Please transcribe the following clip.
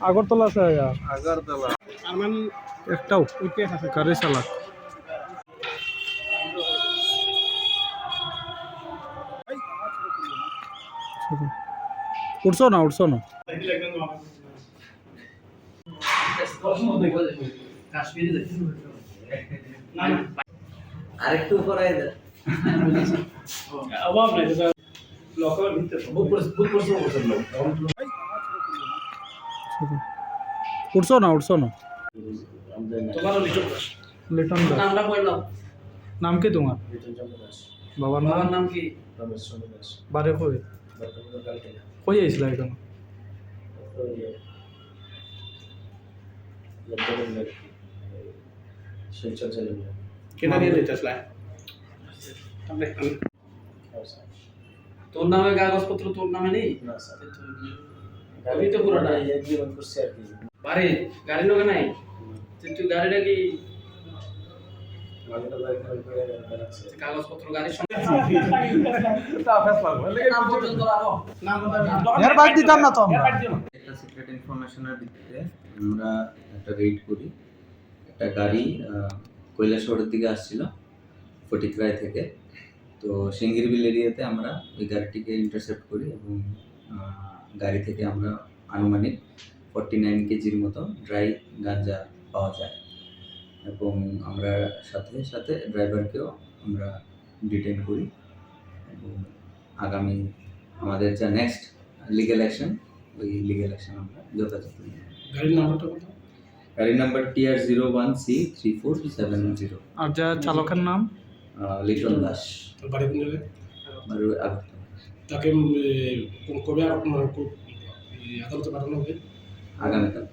আগরতলা আছে আগরতলা। একটাও। গাড়ি চালাক। উঠছো না উঠছো না। আরেকটু উপরে দেন উঠছো না উঠছো না? লিটন দাস। নামটা বললাম নাম কি তোমার? বাবার নাম? নাম কি? বারে কই? কই আইছিলা এখানে? কেনা নিয়ে আসলে। তোর নামে কাগজপত্র তোর নামে নেই? আমি তো পুরোটা। বাড়ি গাড়ি লোকে নাই? তুই তুই গাড়িটা কি কাগজপত্র গাড়ির সঙ্গে বাদ দিতাম না তো আমরা। একটা সিক্রেট ইনফরমেশনের ভিত্তিতে আমরা একটা রেড করি। একটা গাড়ি আহ, কৈলাসহরের দিকে আসছিল ফটিকরায় থেকে। তো সিঙ্গিরবিল এরিয়াতে আমরা ওই গাড়িটিকে ইন্টারসেপ্ট করি এবং গাড়ি থেকে আমরা আনুমানিক ফর্টি নাইন কেজির মতো ড্রাই গাঞ্জা পাওয়া যায়। এবং আমরা সাথে সাথে ড্রাইভারকেও আমরা ডিটেন করি। এবং আগামী আমাদের যা নেক্সট লিগ্যাল অ্যাকশন ওই লিগ্যাল অ্যাকশন আমরা যথাযথ। গাড়ির নাম্বারটা গাড়ির number TR zero one C three four seven zero আর যা চালকের নাম? লিটন দাস। তোর বাড়ি কোন জায়গায়? আর তাকে কবে আর মানে, আদালতে পাঠানো হবে? আগামীকাল।